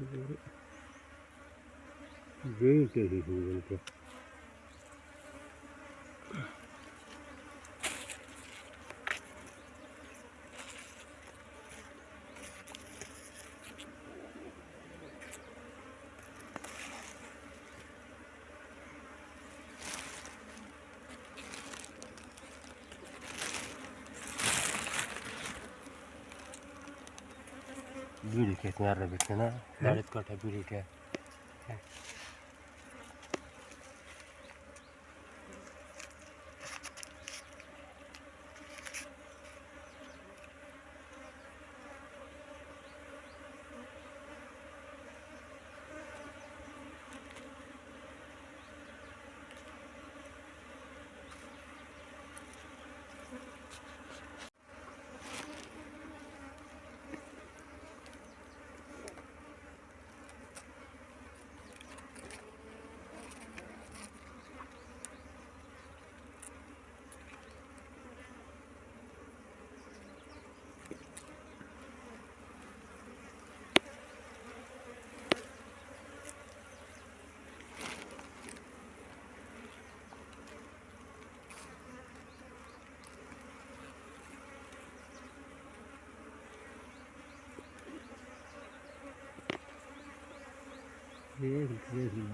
Böyle. Tehlikeli şey bir büyük ekmeğe büyük ekmeğe büyük ekmeğe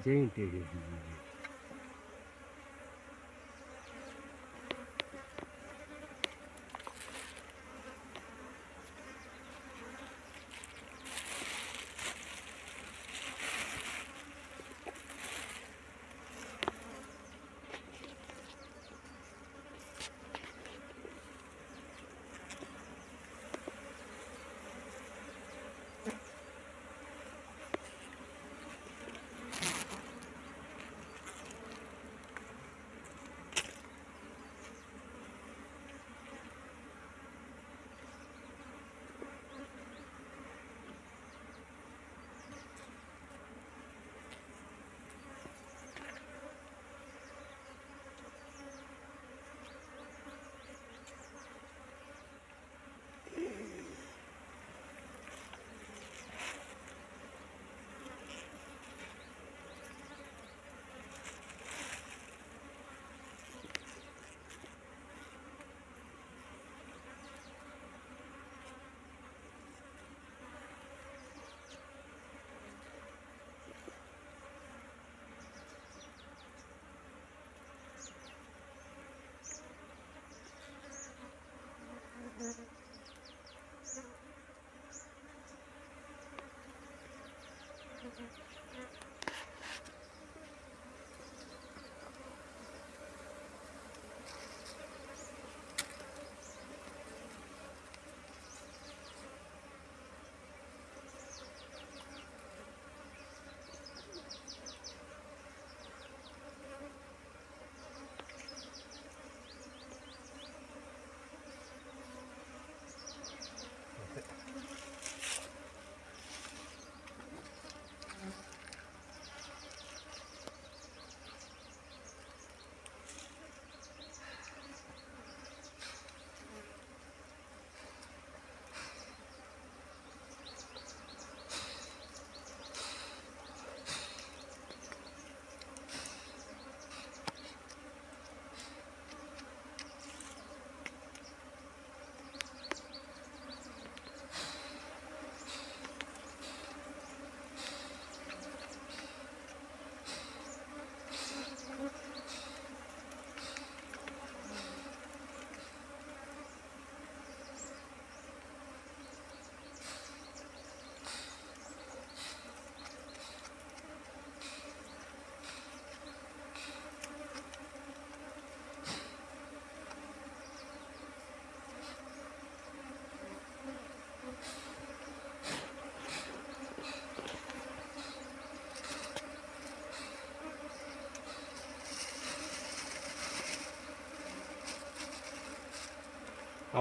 giant Thank you.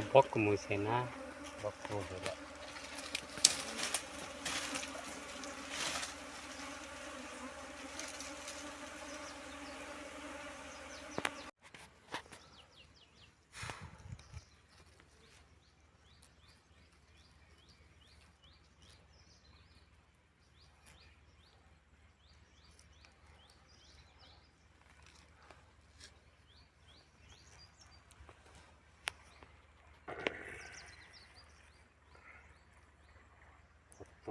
ಬೊಕ್ಕ ಮುಗಿಸೇನಾ ಬೊಕ್ಕ ಮುಗಿದ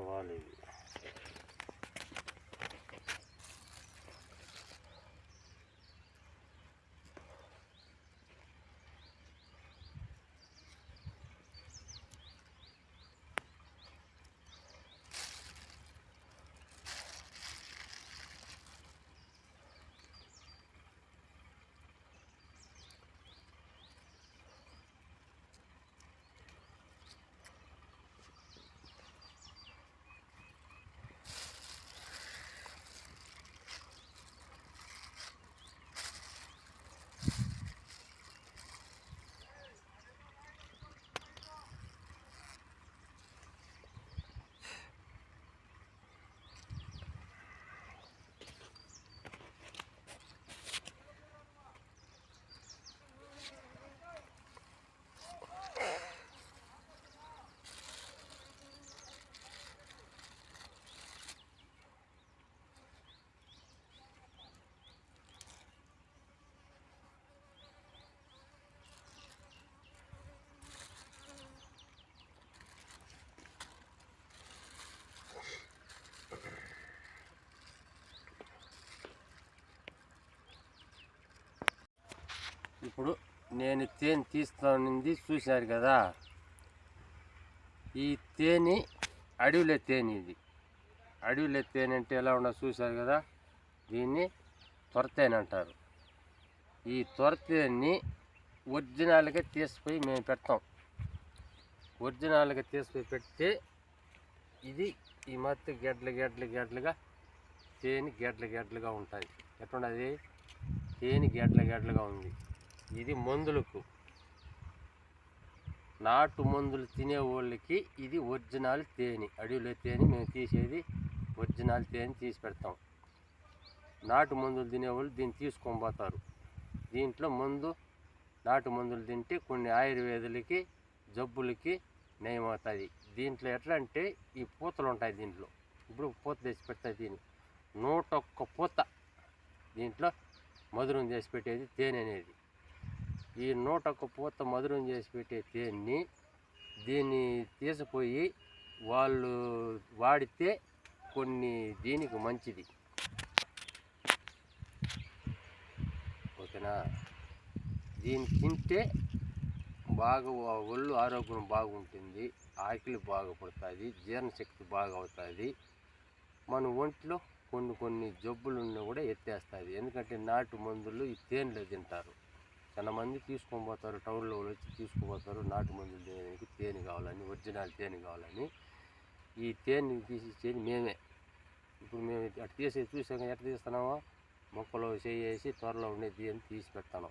వాళ్ళు ఇప్పుడు నేను తేనె తీస్తానింది చూశారు కదా? ఈ తేనె అడవిలో తేనె ఇది. అడవిలో తేనె అంటే ఎలా ఉన్నా చూశారు కదా? దీన్ని తొరతేనె అంటారు. ఈ త్వరతేని ఒరిజినల్గా తీసిపోయి మేము పెడతాం. ఒరిజినల్గా తీసిపోయి పెడితే ఇది ఈ మత్తు గెడ్ల గెడ్ల గెడ్లుగా తేనె గెడ్ల గెడ్లుగా ఉంటుంది ఎట్లున్నది తేనె గెడ్ల గెడ్లుగా ఉంది. ఇది మందులకు. నాటు మందులు తినే వాళ్ళకి ఇది ఒరిజినల్ తేనె. అడవిలో తేనె మేము తీసేది ఒరిజినల్ తేనె తీసి పెడతాం. నాటు మందులు తినేవాళ్ళు దీన్ని తీసుకొని పోతారు. దీంట్లో మందు నాటు మందులు తింటే కొన్ని ఆయుర్వేదులకి జబ్బులకి నయమవుతుంది దీంట్లో ఎట్లా అంటే ఈ పూతలు ఉంటాయి దీంట్లో. ఇప్పుడు పూత తెచ్చి పెడతాయి దీన్ని. నూట ఒక్క పూత దీంట్లో మధురం చేసి పెట్టేది తేనె అనేది. ఈ నూట ఒక్క పూత మధురం చేసి పెట్టే తేనెని దీన్ని తీసిపోయి వాళ్ళు వాడితే కొన్ని దీనికి మంచిది. ఓకేనా? దీన్ని తింటే బాగా ఒళ్ళు ఆరోగ్యం బాగుంటుంది ఆకలి బాగా పడుతుంది జీర్ణశక్తి బాగా అవుతుంది మన ఒంట్లో కొన్ని కొన్ని జబ్బులు ఉన్నా కూడా ఎత్తేస్తుంది. ఎందుకంటే నాటు మందులు ఈ తేనెలో తింటారు. చాలా మంది తీసుకొని పోతారు టౌన్లో వచ్చి తీసుకుపోతారు నాటు మందులు తినడానికి తేనె కావాలని ఒరిజినల్ తేనె కావాలని. ఈ తేనె తీసి ఇచ్చేది మేమే. ఇప్పుడు మేము అటు తీసి చూసాక ఎట్లా తీస్తున్నామో? మొక్కలో చేసి త్వరలో ఉండే తేనె తీసి పెడతాను.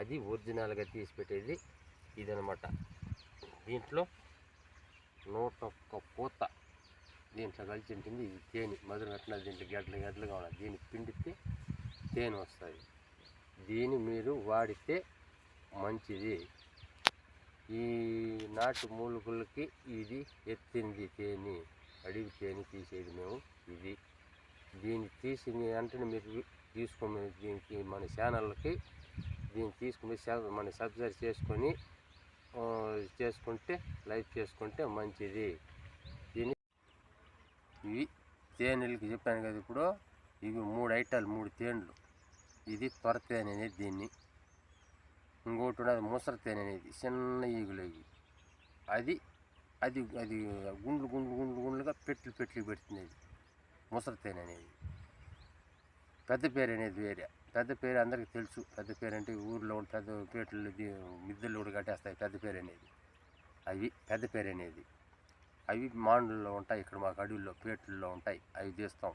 అది ఒరిజినల్గా తీసి పెట్టేది ఇదనమాట. దీంట్లో నూట ఒక్క పూత దీంట్లో కలిసి ఉంటుంది. ఇది తేనె మధురం ఎట్లా దీంట్లో గడ్డలు గడ్డలు కావాలి దీన్ని పిండితే తేనె వస్తుంది. దీన్ని మీరు వాడితే మంచిది. ఈ నాటు మూలికలకి ఇది ఎత్తింది తేనె అడిగి తేనె తీసేది మేము ఇది. దీన్ని తీసి వెంటనే మీరు తీసుకొని దీనికి మన ఛానళ్ళకి దీన్ని తీసుకుని మన సబ్స్క్రైబ్ చేసుకొని చేసుకుంటే లైక్ చేసుకుంటే మంచిది. దీన్ని ఇవి తేనెలకి చెప్పాను కదా ఇప్పుడు ఇవి మూడు ఐటాలు మూడు తేనెలు. ఇది త్వర తేనె అనేది దీన్ని. ఇంకోటి ఉన్నది ముసర తేనె అనేది చిన్న ఈగులు ఇవి అది అది అది గుండ్లు గుండ్లు గుండ్లు గుండ్లుగా పెట్లు పెట్లు పెడుతుంది అది ముసర తేనె అనేది పెద్ద పేరు అనేది వేరే. పెద్ద పేరు అందరికీ తెలుసు. పెద్ద పేరు అంటే ఊర్లో పెద్ద పేటలు మిద్దెలు కూడా కట్టేస్తాయి పెద్ద పేరు అనేది అవి పెద్ద పేరు అనేది అవి మాండల్లో ఉంటాయి. ఇక్కడ మాకు అడవుల్లో పేటల్లో ఉంటాయి. అవి తీస్తాం.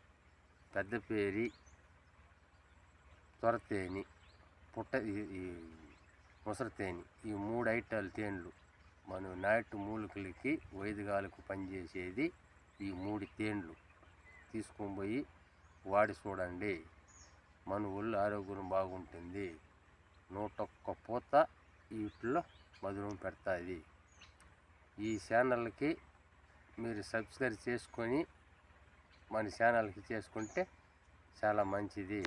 పెద్ద పేరి త్వర తేనె పుట్ట ఈ- ఈ ముసర తేనె ఈ మూడు ఐటాల తేనెలు మనం నాటు మూలికలకి వైద్యగాలకు పనిచేసేది ఈ మూడు తేనెలు. తీసుకొని పోయి వాడి చూడండి. మన ఒళ్ళు ఆరోగ్యం బాగుంటుంది. నూటొక్క పూత వీటిలో మధురం పెడతాది. ఈ ఛానల్కి మీరు సబ్స్క్రైబ్ చేసుకొని మన ఛానల్కి చేసుకుంటే చాలా మంచిది.